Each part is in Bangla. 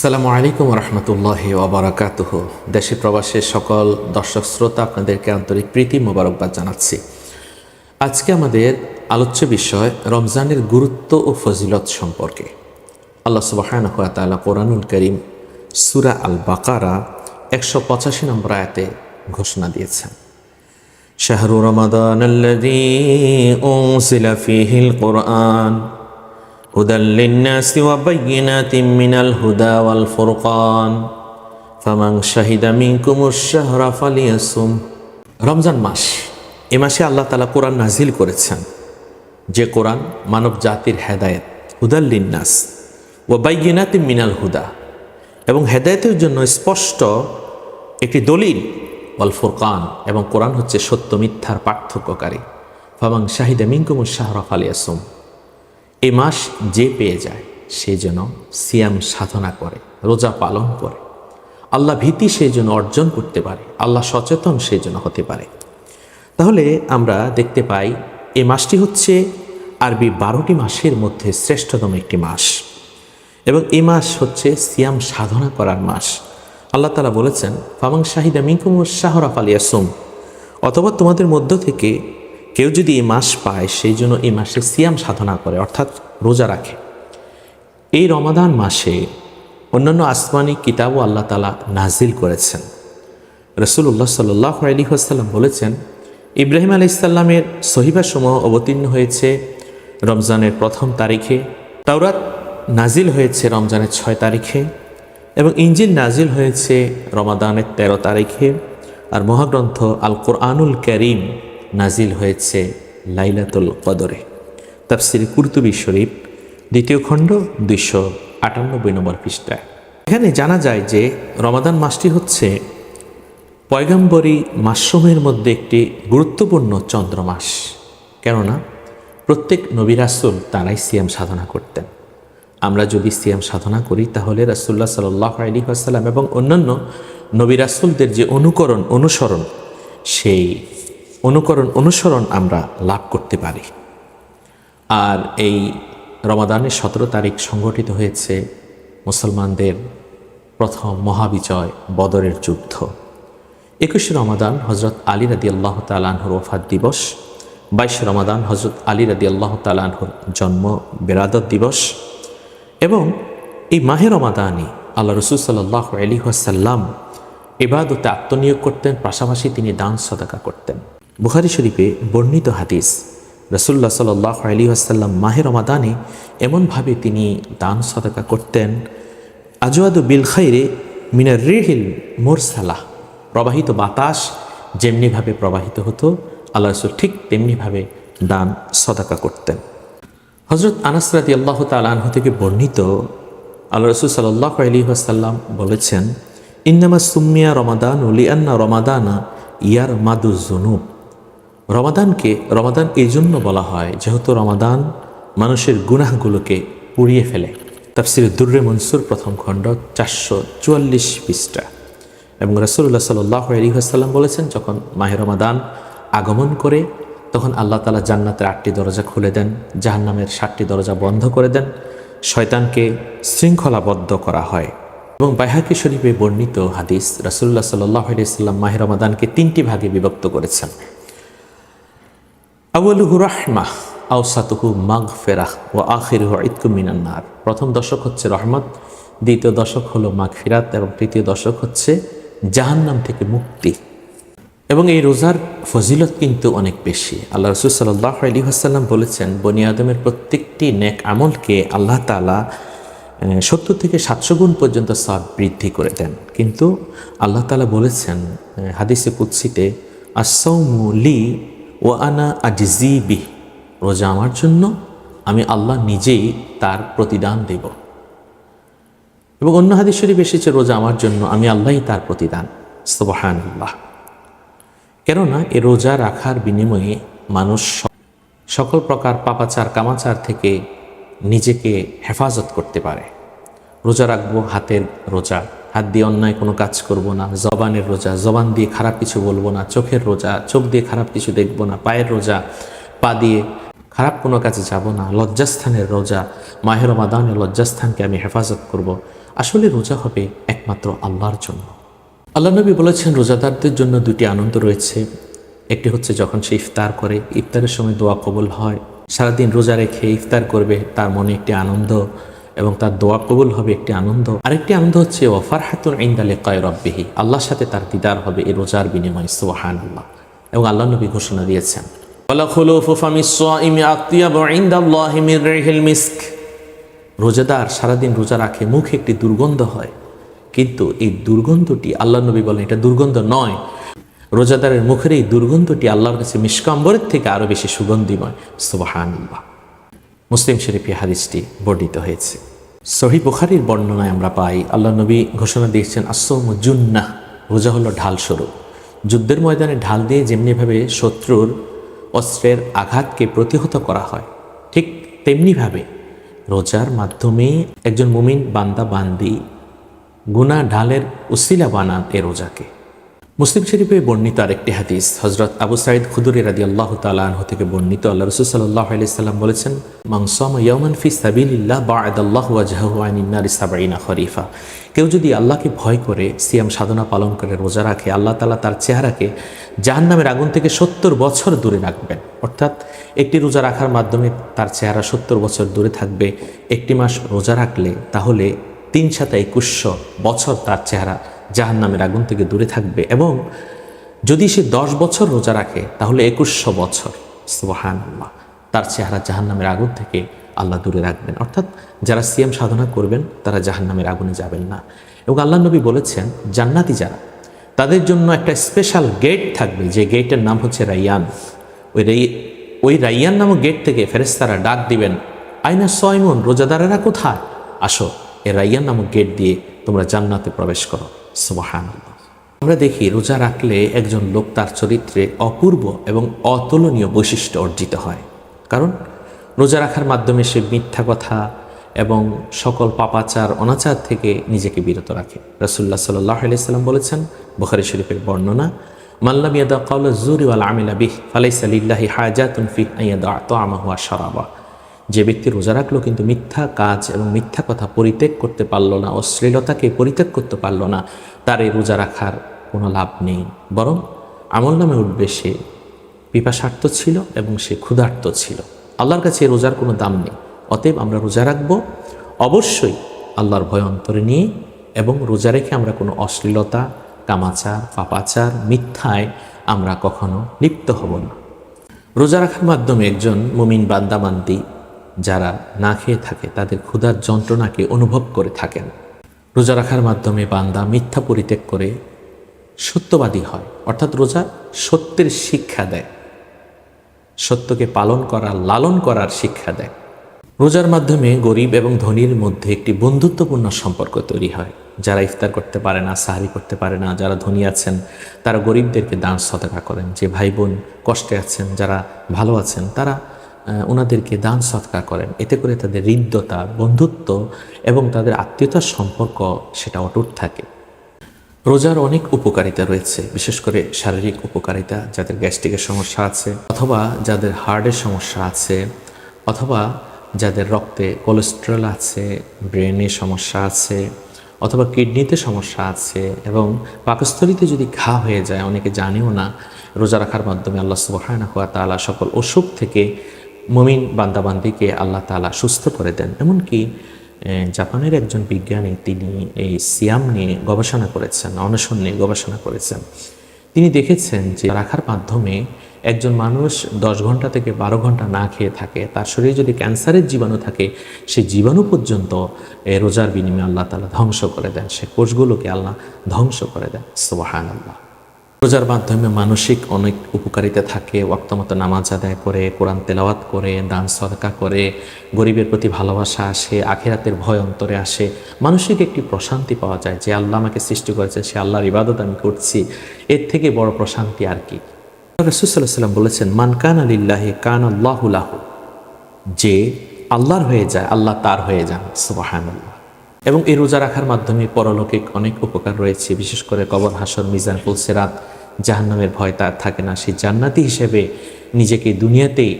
আসসালামু আলাইকুম রহমতুল্লাহ ওবরাকাতুহ। দেশে প্রবাসের সকল দর্শক শ্রোতা, আপনাদেরকে আন্তরিক প্রীতি মোবারকবাদ জানাচ্ছি। আজকে আমাদের আলোচ্য বিষয় রমজানের গুরুত্ব ও ফজিলত সম্পর্কে। আল্লাহ সুবাহানহ তালা কোরআনুল করিম সুরা আল বাকারা একশো পঁচাশি নম্বর আয়াতে ঘোষণা দিয়েছেন। শাহরু রমাদান هدى للناس وبينات من الهدى والفرقان فمن شهد منكم الشهر فليصم রমজান মাস এ মাসে আল্লাহ তালা কোরআন নাজিল করেছেন যে কোরআন মানব জাতির হেদায়েত হুদাল্লিন্নাস ও বাইগিনাতি মিনাল হুদা এবং হেদায়েতের জন্য স্পষ্ট একটি দলিল ওয়াল ফুরকান এবং কোরআন হচ্ছে সত্য মিথ্যার পার্থক্যকারী ফামাং শাহিদা মিঙ্কুমুর শাহরফ আলিয়াসুম এ মাস যে পেয়ে যায়, সে যেন সিয়াম সাধনা করে, রোজা পালন করে। আল্লাহ ভীতি সে যেন অর্জন করতে পারে, আল্লাহ সচেতন সে যেন হতে পারে। তাহলে আমরা দেখতে পাই, এ মাসটি হচ্ছে আরবি বারোটি মাসের মধ্যে শ্রেষ্ঠতম একটি মাস। এবং এ মাস হচ্ছে সিয়াম সাধনা করার মাস। আল্লাহ তালা বলেছেন ফামাং শাহিদা মিঙ্কুমুর শাহরাফ আলিয়াসুম অথবা তোমাদের মধ্য থেকে কেউ যদি এই মাস পায়, সেই জন্য এই মাসে সিয়াম সাধনা করে, অর্থাৎ রোজা রাখে। এই রমাদান মাসে অন্যান্য আসমানি কিতাবও আল্লাহ তালা নাজিল করেছেন। রসুল্লাহ সাল্লাহ আলী আসাল্লাম বলেছেন, ইব্রাহিম আলি ইসাল্লামের সহিবাসমূহ অবতীর্ণ হয়েছে রমজানের প্রথম তারিখে, তাওরাত নাজিল হয়েছে রমজানের ছয় তারিখে এবং ইঞ্জিল নাজিল হয়েছে রমাদানের তেরো তারিখে। আর মহাগ্রন্থ আল কোরআনুল করিম নাজিল হয়েছে লাইলাতুল কদরে। তাফসির কুরতুবি শরীফ, দ্বিতীয় খণ্ড, দুইশো আটানব্বই নম্বর পৃষ্ঠায় এখানে জানা যায় যে রমাদান মাসটি হচ্ছে পয়গম্বরী মাসসমূহের মধ্যে একটি গুরুত্বপূর্ণ চন্দ্রমাস। কেননা, প্রত্যেক নবী রাসুল তারাই সিয়াম সাধনা করতেন। আমরা যদি সিয়াম সাধনা করি, তাহলে রাসুল্লাহ সাল্লাহ আলী আসাল্লাম এবং অন্যান্য নবী রাসুলদের যে অনুকরণ, অনুসরণ, সেই অনুকরণ, অনুসরণ আমরা লাভ করতে পারি। আর এই রমাদানের সতেরো তারিখ সংগঠিত হয়েছে মুসলমানদের প্রথম মহাবিজয় বদরের যুদ্ধ। একুশে রমাদান হজরত আলী রাদি আল্লাহ তালানহর ওফাত দিবস। বাইশে রমাদান হজরত আলী রাদি আল্লাহ তালানহর জন্ম বেরাদত দিবস। এবং এই মাহে রমাদানি আল্লাহ রসুল সাল্লাহ আলী আসাল্লাম এবাদতে আত্মনিয়োগ করতেন, পাশাপাশি তিনি দান সদাকা করতেন। বুখারি শরীফে বর্ণিত হাদিস। রসুল্লাহ সাল্লাহ আলী আসাল্লাম মাহে রমাদানে এমনভাবে তিনি দান সদাকা করতেন, আজওয়াদু বিল খাইরে মিনার রেহিল মোরসালাহ প্রবাহিত বাতাস যেমনিভাবে প্রবাহিত হতো, আল্লাহ রসুল ঠিক তেমনিভাবে দান সদাকা করতেন। হজরত আনাসরাদি আল্লাহ তালাহ থেকে বর্ণিত আল্লাহ রসুল সাল্লাহ আলী আসাল্লাম বলেছেন, ইন্নামা সুমিয়া রমাদান উলিয়ান্না রমাদানা ইয়ার মাদু জুনুব রমাদানকে রমাদান এই জন্য বলা হয়, যেহেতু রমাদান মানুষের গুনাহগুলোকে পুড়িয়ে ফেলে। তাফসির দুর্রে মনসুর প্রথম খণ্ড চারশো চুয়াল্লিশ পৃষ্ঠা। এবং রসুল্লাহ সাল্লাহ আলিহাসাল্লাম বলেছেন, যখন মাহে রমাদান আগমন করে, তখন আল্লাহ তালা জান্নাতের আটটি দরজা খুলে দেন, জাহান্নামের ষাটটি দরজা বন্ধ করে দেন, শয়তানকে শৃঙ্খলাবদ্ধ করা হয়। এবং বাইহাকি শরীফে বর্ণিত হাদিস রাসুল্লাহ সাল্লাহ আলিয়াল্লাম মাহে রমাদানকে তিনটি ভাগে বিভক্ত করেছেন। আউলুহু রাহমা আউসাতুহু মাগ ফেরাহ ও আখিরহু ইতকু মিনান্নার প্রথম দশক হচ্ছে রহমত, দ্বিতীয় দশক হলো মাগ ফিরাত এবং তৃতীয় দশক হচ্ছে জাহান্নাম থেকে মুক্তি। এবং এই রোজার ফজিলত কিন্তু অনেক বেশি। আল্লাহ রসুল সাল্লাহ আলী হাসাল্লাম বলেছেন, বনি আদমের প্রত্যেকটি নেক আমলকে আল্লাহ তালা সত্তর থেকে সাতশো গুণ পর্যন্ত সব বৃদ্ধি করে দেন। কিন্তু আল্লাহ তালা বলেছেন হাদিসে কুৎসিতে আসৌমু ও আনা আজিবি রোজা আমার জন্য আমি আল্লাহ নিজেই তার প্রতিদান দেব। এবং অন্য হাদিস শরীফ এসেছে, রোজা আমার জন্য আমি আল্লাহই তার প্রতিদান। সোবাহান আল্লাহ কেননা এ রোজা রাখার বিনিময়ে মানুষ সকল প্রকার পাপাচার, কামাচার থেকে নিজেকে হেফাজত করতে পারে। রোজা রাখব হাতের রোজা। হাত দিয়ে অন্যায় কোনো কাজ করব না, জবানের রোজা, জবান দিয়ে খারাপ কিছু বলব না, চোখের রোজা, চোখ দিয়ে খারাপ কিছু দেখব না, পায়ের রোজা, পা দিয়ে খারাপ কোনো কাজে যাব না, লজ্জাস্থানের রোজা মাহের মাদানের লজ্জাস্থানকে আমি হেফাজত করব। আসলে রোজা হবে একমাত্র আল্লাহর জন্য। আল্লাহ নবী বলেছেন, রোজাদারদের জন্য দুটি আনন্দ রয়েছে। একটি হচ্ছে যখন সে ইফতার করে, ইফতারের সময় দোয়া কবুল হয়, সারাদিন রোজা রেখে ইফতার করবে, তার মনে একটি আনন্দ এবং তার দোয়া কবুল হবে একটি আনন্দ। আরেকটি আনন্দ হচ্ছে ওয়াফার হাতুন ইন্দালে কয় রব্বিহি। আল্লাহর সাথে তার দিদার হবে এই রোজার বিনিময়ে সোহান আল্লাহ এবং আল্লাহ নবী ঘোষণা দিয়েছেন রোজাদার সারাদিন রোজা রাখে, মুখে একটি দুর্গন্ধ হয়। কিন্তু এই দুর্গন্ধটি আল্লাহ নবী বলেন, এটা দুর্গন্ধ নয়। রোজাদারের মুখের এই দুর্গন্ধটি আল্লাহর কাছে মিষ্কাম্বরের থেকে আরও বেশি সুগন্ধিময় সুবাহান মুসলিম শরীফে হাদিসটি বর্ণিত হয়েছে। সহি বুখারির বর্ণনায় আমরা পাই, আল্লাহ নবী ঘোষণা দিয়েছেন আসম জুন্নাহ। রোজা হলো ঢাল স্বরূপ। যুদ্ধের ময়দানে ঢাল দিয়ে যেমনিভাবে শত্রুর অস্ত্রের আঘাতকে প্রতিহত করা হয়, ঠিক তেমনিভাবে রোজার মাধ্যমে একজন মুমিন বান্দা বান্দি গুনা ঢালের উসিলা বানান এ রোজাকে। মুসলিম শরীফে বর্ণিত আরেকটি হাদিস হজরত আবু সাইদ খুদুরি রাদি আল্লাহ তালাহ থেকে বর্ণিত, আল্লাহ রসুল সাল্লাহ আলাইসাল্লাম বলেছেন মাংসম ইয়মান ফি সাবিল্লাহ বা আদাল্লাহ ওয়াজাহুয়ানিনারি সাবাইনা খরিফা। কেউ যদি আল্লাহকে ভয় করে, সিয়াম সাধনা পালন করে, রোজা রাখে, আল্লাহ তালা তার চেহারাকে জাহান্নামের আগুন থেকে সত্তর বছর দূরে রাখবেন। অর্থাৎ একটি রোজা রাখার মাধ্যমে তার চেহারা সত্তর বছর দূরে থাকবে, একটি মাস রোজা রাখলে তাহলে তিন সাথে একুশশো বছর তার চেহারা জাহান নামের আগুন থেকে দূরে থাকবে এবং যদি সে দশ বছর রোজা রাখে, তাহলে একুশশো বছর। সুবাহান আল্লাহ তার চেহারা জাহান নামের আগুন থেকে আল্লাহ দূরে রাখবেন। অর্থাৎ যারা সিএম সাধনা করবেন, তারা জাহান নামের আগুনে যাবেন না। এবং আল্লাহ নবী বলেছেন, জান্নাতি যারা, তাদের জন্য একটা স্পেশাল গেট থাকবে। যে গেটের নাম হচ্ছে রাইয়ান। ওই ওই রাইয়ান নামক গেট থেকে ফেরেস্তারা ডাক দিবেন, আইনা সয়মন, রোজাদারেরা কোথায়? আসো, এ রাইয়ান নামক গেট দিয়ে তোমরা জান্নাতে প্রবেশ করো। সুবাহান আমরা দেখি রোজা রাখলে একজন লোক তার চরিত্রে অপূর্ব এবং অতুলনীয় বৈশিষ্ট্য অর্জিত হয়। কারণ রোজা রাখার মাধ্যমে সে মিথ্যা কথা এবং সকল পাপাচার, অনাচার থেকে নিজেকে বিরত রাখে। রসুল্লাহ সাল্লাহ বলেছেন, বখারি শরীফের বর্ণনা মাল্লাম ইয়াদা কাউলা জুরি ওয়াল আমিলা বিহ ফালাইসালিল্লাহি হাজাতুন ফি আইয়াদা তো সরাবা যে ব্যক্তি রোজা রাখল কিন্তু মিথ্যা কাজ এবং মিথ্যা কথা পরিত্যাগ করতে পারল না, অশ্লীলতাকে পরিত্যাগ করতে পারল না, তার এই রোজা রাখার কোনো লাভ নেই। বরং আমল নামে উঠবে সে। পিপাসার্থ ছিল এবং সে ক্ষুধার্ত ছিল। আল্লাহর কাছে রোজার কোনো দাম নেই। অতএব আমরা রোজা রাখব। অবশ্যই আল্লাহর ভয় অন্তরে নিয়ে এবং রোজা রেখে আমরা কোনো অশ্লীলতা, কামাচার, পাপাচার, মিথ্যায় আমরা কখনো লিপ্ত হব না। রোজা রাখার মাধ্যমে একজন মুমিন বান্দাবান্দি যারা না খেয়ে থাকে, তাদের ক্ষুধার যন্ত্রণাকে অনুভব করে থাকেন। রোজা রাখার মাধ্যমে বান্দা মিথ্যা পরিত্যাগ করে সত্যবাদী হয়, অর্থাৎ রোজা সত্যের শিক্ষা দেয়। সত্যকে পালন করা, লালন করার শিক্ষা দেয়। রোজার মাধ্যমে গরিব এবং ধনীর মধ্যে একটি বন্ধুত্বপূর্ণ সম্পর্ক তৈরি হয়। যারা ইফতার করতে পারে না, সাহারি করতে পারে না, যারা ধনী আছেন, তারা গরিবদেরকে দান সতকা করেন। যে ভাই বোন কষ্টে আছেন, যারা ভালো আছেন, তারা ওনাদেরকে দান সৎকার করেন। এতে করে তাদের হৃদ্যতা, বন্ধুত্ব এবং তাদের আত্মীয়তার সম্পর্ক সেটা অটুট থাকে। রোজার অনেক উপকারিতা রয়েছে, বিশেষ করে শারীরিক উপকারিতা, যাদের গ্যাস্ট্রিকের সমস্যা আছে, অথবা যাদের হার্টের সমস্যা আছে, অথবা যাদের রক্তে কোলেস্ট্রল আছে ব্রেনে সমস্যা আছে, অথবা কিডনিতে সমস্যা আছে এবং পাকস্থলিতে যদি ঘা হয়ে যায়, অনেকে জানেও না, রোজা রাখার মাধ্যমে আল্লাহ সুবাহানা হুয়া তালা সকল অসুখ থেকে মমিন বান্দাবান্দিকে আল্লাহ তালা সুস্থ করে দেন। এমনকি জাপানের একজন বিজ্ঞানী তিনি এই সিয়াম নিয়ে গবেষণা করেছেন, অনশন নিয়ে গবেষণা করেছেন। তিনি দেখেছেন যে রাখার মাধ্যমে একজন মানুষ দশ ঘণ্টা থেকে বারো ঘণ্টা না খেয়ে থাকে, তার শরীরে যদি ক্যান্সারের জীবাণু থাকে সেই জীবাণু পর্যন্ত রোজার বিনিময়ে আল্লাহ তালা ধ্বংস করে দেন। সে কোষগুলোকে আল্লাহ ধ্বংস করে দেন। সোহান আল্লাহ রোজার মাধ্যমে মানসিক অনেক উপকারিতা থাকে। ওয়াক্তমতো নামাজ আদায় করে, কোরআন তেলাওয়াত করে, দান সদকা করে, গরিবের প্রতি ভালোবাসা আসে, আখেরাতের ভয় অন্তরে আসে। মানসিক একটি প্রশান্তি পাওয়া যায় যে আল্লাহ আমাকে সৃষ্টি করেছে সে আল্লাহর ইবাদত আমি করছি। এর থেকে বড় প্রশান্তি আর কি। রসুসাল্লাহ সাল্লাম বলেছেন, মান কান আলিল্লাহে কান আল্লাহুল্লাহ যে আল্লাহর হয়ে যায়, আল্লাহ তার হয়ে যান। সুবাহান এবং এই রোজা রাখার মাধ্যমে পরলৌকিক অনেক উপকার রয়েছে, বিশেষ করে কবর, হাসর, মিজান, ফুলসেরাত, জাহান্নামের ভয় তার থাকে না। সে জান্নাতি হিসেবে নিজেকে দুনিয়াতেই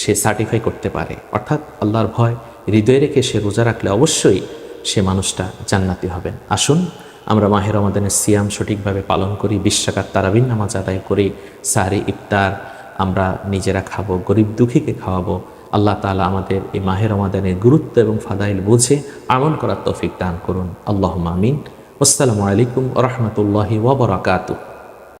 সে সার্টিফাই করতে পারে। অর্থাৎ আল্লাহর ভয় হৃদয়ে রেখে সে রোজা রাখলে অবশ্যই সে মানুষটা জান্নাতি হবেন। আসুন, আমরা মাহের রমাদানের সিয়াম সঠিকভাবে পালন করি বিশ্বাকার তারাবিন নামাজ আদায় করি সারি ইফতার আমরা নিজেরা খাব, গরিব দুঃখীকে খাওয়াবো আল্লাহ তালা আমাদের এই মাহের রমাদানের গুরুত্ব এবং ফাদাইল বুঝে আমল করার তৌফিক দান করুন। আল্লাহ মামিন আসসালামু আলাইকুম রহমতুল্লাহি ওবরাকাতু